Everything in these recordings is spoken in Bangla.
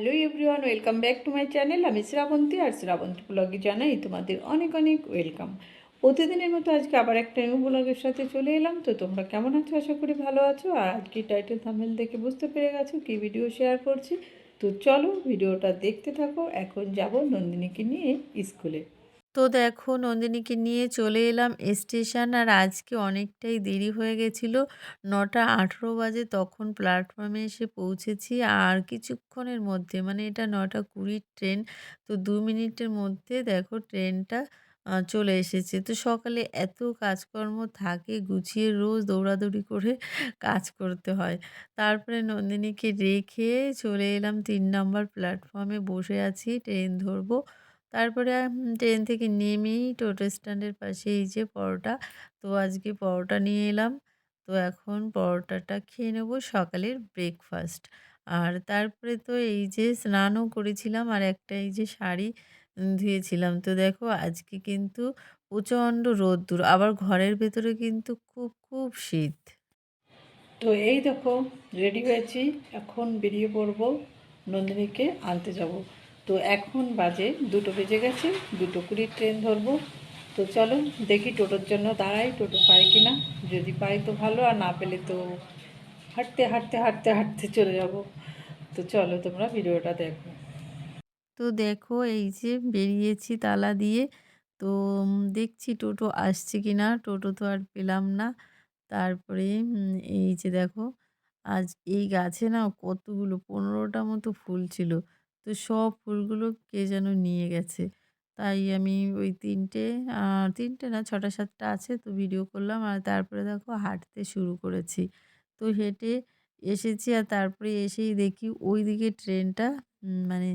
Hello everyone, welcome back to my channel. আমি শ্রাবন্তী আর শ্রাবন্তী ব্লগে জানাই তোমাদের অনেক অনেক ওয়েলকাম। প্রতিদিনের মতো আজকে আবার একটা নিউ ব্লগের সাথে চলে এলাম। তো তোমরা কেমন আছো? আশা করি ভালো আছো। আর আজকে টাইটেল থামেল দেখে বুঝতে পেরে গেছো কী ভিডিও শেয়ার করছি। তো চলো ভিডিওটা দেখতে থাকো। এখন যাব নন্দিনীকে নিয়ে স্কুলে তো দেখো নন্দিনীকে নিয়ে চলে এলাম স্টেশন আর আজকে অনেকটাই দেরি হয়ে গেছিল। নটা আঠেরো বাজে তখন প্ল্যাটফর্মে এসে পৌঁছেছি আর কিছুক্ষণের মধ্যে মানে এটা নটা কুড়ির ট্রেন, তো দু মিনিটের মধ্যে দেখো ট্রেনটা চলে এসেছে। তো সকালে এত কাজকর্ম থাকে গুছিয়ে রোজ দৌড়াদৌড়ি করে কাজ করতে হয়। তারপরে নন্দিনীকে রেখে চলে এলাম তিন নম্বর প্ল্যাটফর্মে বসে আছি, ট্রেন ধরবো। তারপরে ট্রেন থেকে নেমেই টোটো স্ট্যান্ডের পাশে এই যে পরোটা, তো আজকে পরোটা নিয়ে এলাম। তো এখন পরোটাটা খেয়ে নেব সকালের ব্রেকফাস্ট আর তারপরে তো এই যে স্নানও করেছিলাম আর একটা এই যে শাড়ি ধুয়েছিলাম। তো দেখো আজকে কিন্তু প্রচণ্ড রোদ্দুর, আবার ঘরের ভেতরে কিন্তু খুব খুব শীত। তো এই দেখো রেডি হয়েছি। এখন বেরিয়ে পড়ব, নন্দিনীকে আনতে যাব। তো এখন বাজে দুটো বেজে গেছে, দুটো কুড়ির ট্রেন ধরবো। তো চলো দেখি টোটোর জন্য দাঁড়াই, টোটো পাই কি না যদি পাই তো ভালো, আর না পেলে তো হাঁটতে হাঁটতে হাঁটতে হাঁটতে চলে যাব। তো চলো তোমরা ভিডিওটা দেখো। তো দেখো, এই যে বেরিয়েছি তালা দিয়ে। তো দেখছি টোটো আসছে কি না টোটো তো আর পেলাম না। তারপরে এই যে দেখো, আজ এই গাছে না কতগুলো, পনেরোটা মতো ফুল ছিল। তো সব ফুলগুলো কে যেন নিয়ে গেছে। তাই আমি ওই তিনটে তিনটে না, ছটা, সাতটা আছে তো ভিডিও করলাম আর তারপরে দেখো হাঁটতে শুরু করেছি। তো হেঁটে এসেছি আর তারপরে এসেই দেখি ওই দিকে ট্রেনটা মানে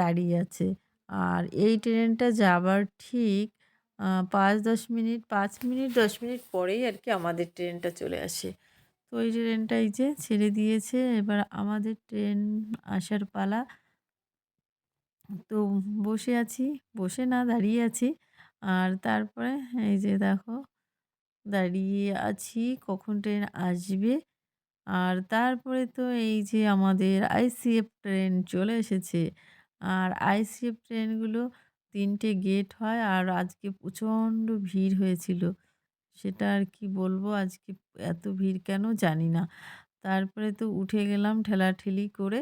দাঁড়িয়ে আছে। আর এই ট্রেনটা যাবার ঠিক পাঁচ, দশ মিনিট, পাঁচ মিনিট, দশ মিনিট পরেই আর কি আমাদের ট্রেনটা চলে আসে। তো ওই ট্রেনটা এই যে ছেড়ে দিয়েছে, এবার আমাদের ট্রেন আসার পালা তো বসে আছি, বসে না দাঁড়িয়ে আছি। আর তারপরে এই যে দেখো, দাঁড়িয়ে আছি কখন ট্রেন আসবে। আর তারপরে তো এই যে আমাদের আইসিএফ ট্রেন চলে এসেছে। আর আইসিএফ ট্রেনগুলো তিনটে গেট হয় আর আজকে প্রচণ্ড ভিড় হয়েছিল। সেটা আর কি বলব, আজকে এত ভিড় কেন জানি না। তারপরে তো উঠে গেলাম ঠেলাঠেলি করে।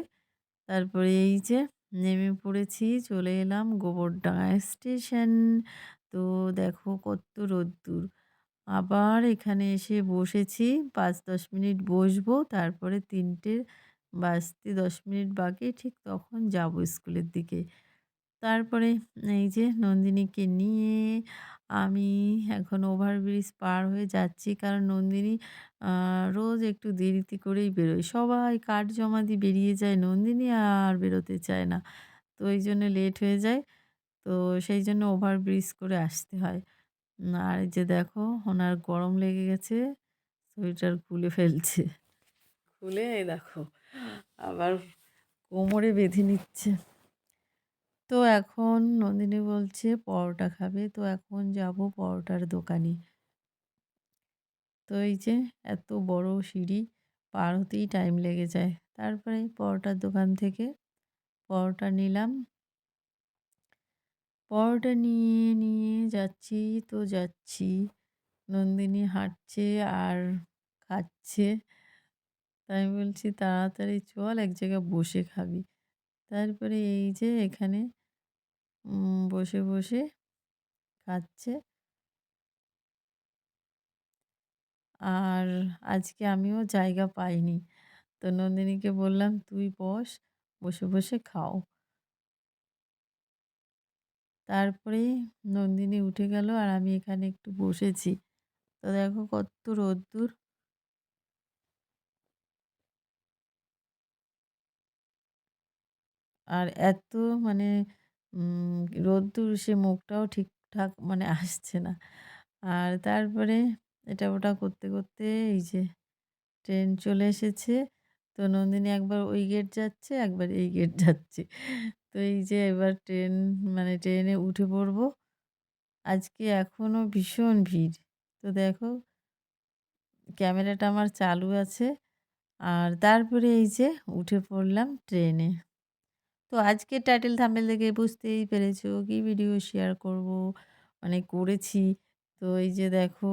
তারপরে এই যে নেমে পড়েছি, চলে এলাম গোবরডাঙ্গা স্টেশন। তো দেখো কত রোদ্দুর। আবার এখানে এসে বসেছি, পাঁচ দশ মিনিট বসবো, তারপরে তিনটে বাজতে দশ মিনিট বাকি, ঠিক তখন যাব স্কুলের দিকে। তারপরে এই যে নন্দিনীকে নিয়ে আমি এখন ওভারব্রিজ পার হয়ে যাচ্ছি। কারণ নন্দিনী রোজ একটু দেরিতে করেই বেরোয়। সবাই কার্ড জমা দিয়ে বেরিয়ে যায়, নন্দিনী আর বেরোতে চায় না। তো এই জন্য লেট হয়ে যায়। তো সেই জন্য ওভারব্রিজ করে আসতে হয়। আর যে দেখো, ওনার গরম লেগে গেছে, সোয়েটার খুলে ফেলছে। খুলে দেখো, আবার কোমরে বেঁধে নিচ্ছে। তো এখন নন্দিনী বলছে, পরোটা খাবে, তো এখন যাব পরোটার দোকানে। তো এই যে এত বড় সিঁড়ি, পার হতেই টাইম লেগে যায়। তারপরে পরোটার দোকান থেকে পরোটা নিলাম। পরোটা নিয়ে নিয়ে যাচ্ছি, তো যাচ্ছি। নন্দিনী হাঁটছে আর খাচ্ছে। তাই বলছি, তাড়াতাড়ি চল, এক জায়গায় বসে খাবি। তারপরে এই যে এখানে বসে বসে খাচ্ছে। আর আজকে আমিও জায়গা পাইনি। তো নন্দিনীকে বললাম, তুই বস, বসে বসে খাও। তারপরে নন্দিনী উঠে গেল আর আমি এখানে একটু বসেছি। তো দেখো কত রোদ্দুর। আর এত মানে রোদ্দুর সে মুখটাও ঠিকঠাক মানে আসছে না। আর তারপরে এটা ওটা করতে করতে এই যে ট্রেন চলে এসেছে। তো নন্দিনী একবার ওই গেট যাচ্ছে, একবার এই গেট যাচ্ছে। তো এই যে এবার ট্রেন মানে ট্রেনে উঠে পড়ব। আজকে এখনও ভীষণ ভিড়। তো দেখো, ক্যামেরাটা আমার চালু আছে। আর তারপরে এই যে উঠে পড়লাম ট্রেনে। তো আজকে টাইটেল থাম্বনেল দেখে বুঝতেই পেরেছ কি ভিডিও শেয়ার করব? মানে করেছি। তো এই যে দেখো,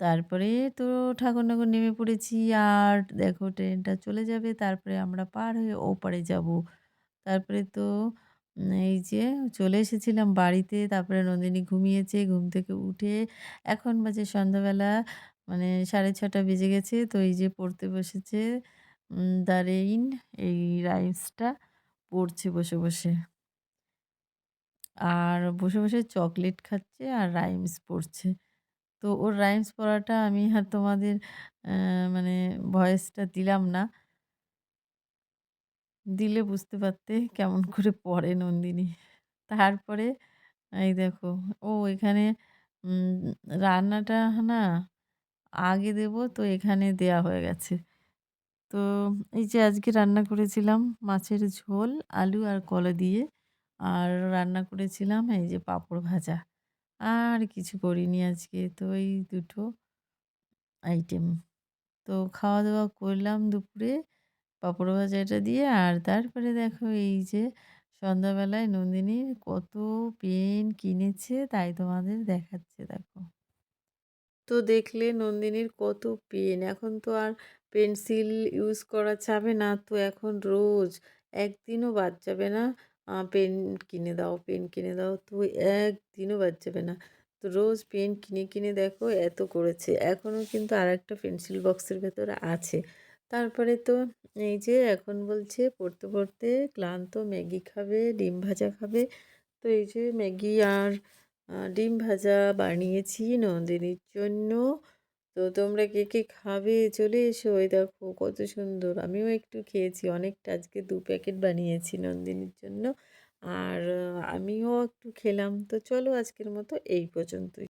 তারপরে তো ঠাকুর নাকুর নেমে পড়েছি আর দেখো ট্রেনটা চলে যাবে, তারপরে আমরা পার হয়ে ওপারে যাব। তারপরে তো এই যে চলে এসেছিলাম বাড়িতে, তারপরে নন্দিনী ঘুমিয়েছে, ঘুম থেকে উঠে এখন বাজে সন্ধ্যাবেলা মানে সাড়ে ছটা বেজে গেছে, তো এই যে পড়তে বসেছে দ্য রেইন, এই রাইমসটা পড়ছে বসে বসে। আর বসে বসে চকলেট খাচ্ছে আর রাইমস পড়ছে। তো ওর রাইমস পড়াটা আমি আর তোমাদের মানে ভয়েসটা দিলাম না। দিলে বুঝতে পারতে কেমন করে পড়ে নন্দিনী। তারপরে এই দেখো, ও এখানে রান্নাটা না আগে দেব তো এখানে দেয়া হয়ে গেছে। তো এই যে আজকে রান্না করেছিলাম মাছের ঝোল, আলু আর কলা দিয়ে। আর রান্না করেছিলাম এই যে পাঁপড় ভাজা। আর কিছু করিনি আজকে, তো এই দুটো আইটেম তো খাওয়া দাওয়া করলাম দুপুরে পাঁপড় ভাজাটা দিয়ে। আর তারপরে দেখো এই যে সন্ধ্যাবেলায় নন্দিনীর কত পেন কিনেছে তাই তোমাদের দেখাচ্ছে, দেখো। তো দেখলে নন্দিনীর কত পেন, এখন তো আর পেন্সিল ইউজ করা যাবে না। তো এখন রোজ একদিনও বাদ যাবে না। পেন কিনে দাও, পেন কিনে দাও, তো একদিনও বাদ যাবে না। তো রোজ পেন কিনে কিনে দেখো এত করেছে। এখনও কিন্তু আর একটা পেন্সিল বক্সের ভেতরে আছে। তারপরে তো এই যে এখন বলছে পড়তে পড়তে ক্লান্ত ম্যাগি খাবে, ডিম ভাজা খাবে। তো এই যে ম্যাগি আর ডিম ভাজা বানিয়েছি নন্দিনীর জন্য। তো তোমরা কে কে খাবে? চলে এসো। ওই দেখো কত সুন্দর। আমিও একটু খেয়েছি। অনেকটা। আজকে দু প্যাকেট বানিয়েছি নন্দিনীর জন্য। আর আমিও একটু খেলাম। তো চলো আজকের মতো এই পর্যন্তই।